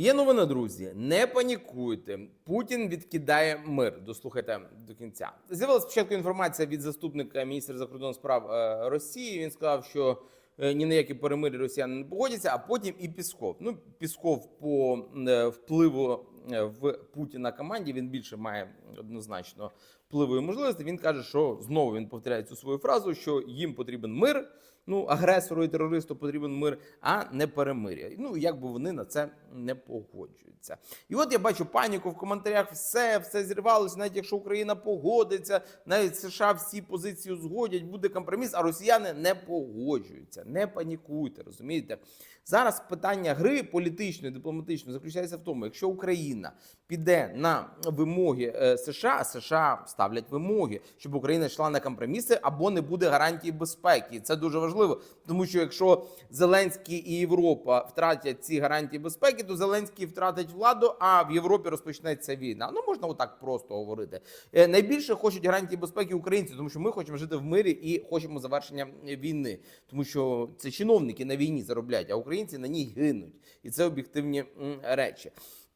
Є новина, друзі. Не панікуйте. Путін відкидає мир. Дослухайте до кінця. З'явилася спочатку інформація від заступника міністра закордонних справ е, Росії. Він сказав, що е, ні на які перемир'я росіяни не погодяться, а потім і Пісков. Ну, Пісков по е, впливу в Путіна команді він більше має однозначно впливу і можливості. Він каже, що знову він повторяє цю свою фразу, що їм потрібен мир. Ну, агресору і терористу потрібен мир, а не перемир'я. Ну, як би вони на це не погоджуються. І от я бачу паніку в коментарях. Все, все зірвалося, навіть якщо Україна погодиться, навіть США всі позиції узгодять, буде компроміс, а росіяни не погоджуються. Не панікуйте, розумієте? Зараз питання гри політичної, дипломатичної заключається в тому, якщо Україна піде на вимоги е, США, США ставлять вимоги, щоб Україна йшла на компроміси або не буде гарантії безпеки. Це дуже важливо, тому що якщо Зеленський і Європа втратять ці гарантії безпеки, то Зеленський втратить владу, а в Європі розпочнеться війна. Ну можна отак просто говорити. Е, Найбільше хочуть гарантії безпеки українці, тому що ми хочемо жити в мирі і хочемо завершення війни, тому що це чиновники на війні заробляють, а українці на ній гинуть, і це об'єктивні речі.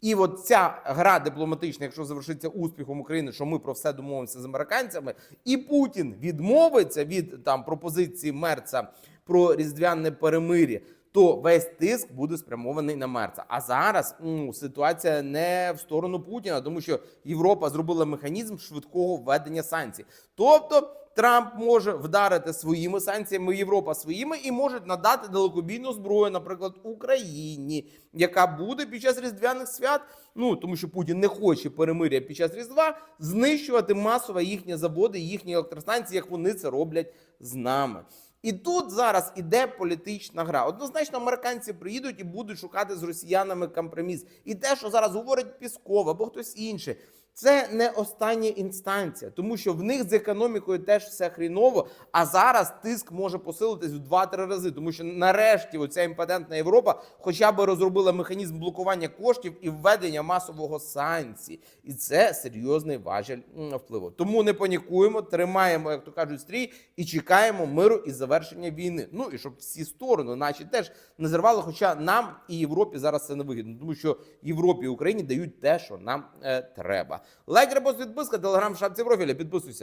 І от ця гра дипломатична, якщо завершиться успіхом України, що ми про все домовимося з американцями, і Путін відмовиться від там пропозиції Мерца про різдвяне перемир'я, то весь тиск буде спрямований на Мерца. А зараз ну, ситуація не в сторону Путіна, тому що Європа зробила механізм швидкого введення санкцій. Тобто. Трамп може вдарити своїми санкціями, Європа своїми, і можуть надати далекобійну зброю, наприклад, Україні, яка буде під час різдвяних свят. Ну тому що Путін не хоче перемиря під час різдва знищувати масово їхні заводи, їхні електростанції, як вони це роблять з нами. І тут зараз іде політична гра. Однозначно, американці приїдуть і будуть шукати з росіянами компроміс. І те, що зараз говорить Пісков або хтось інший. Це не остання інстанція, тому що в них з економікою теж все хріново. А зараз тиск може посилитись в 2-3 рази, тому що нарешті оця імпотентна Європа хоча б розробила механізм блокування коштів і введення масового санкцій, і це серйозний важель м, впливу. Тому не панікуємо, тримаємо, як то кажуть, стрій і чекаємо миру і завершення війни. Ну і щоб всі сторони, наші теж не зривали. Хоча нам і Європі зараз це не вигідно, тому що Європі і Україні дають те, що нам е, треба. Лайк, репост, підписка, телеграм в шапці профіля. Підписуйся.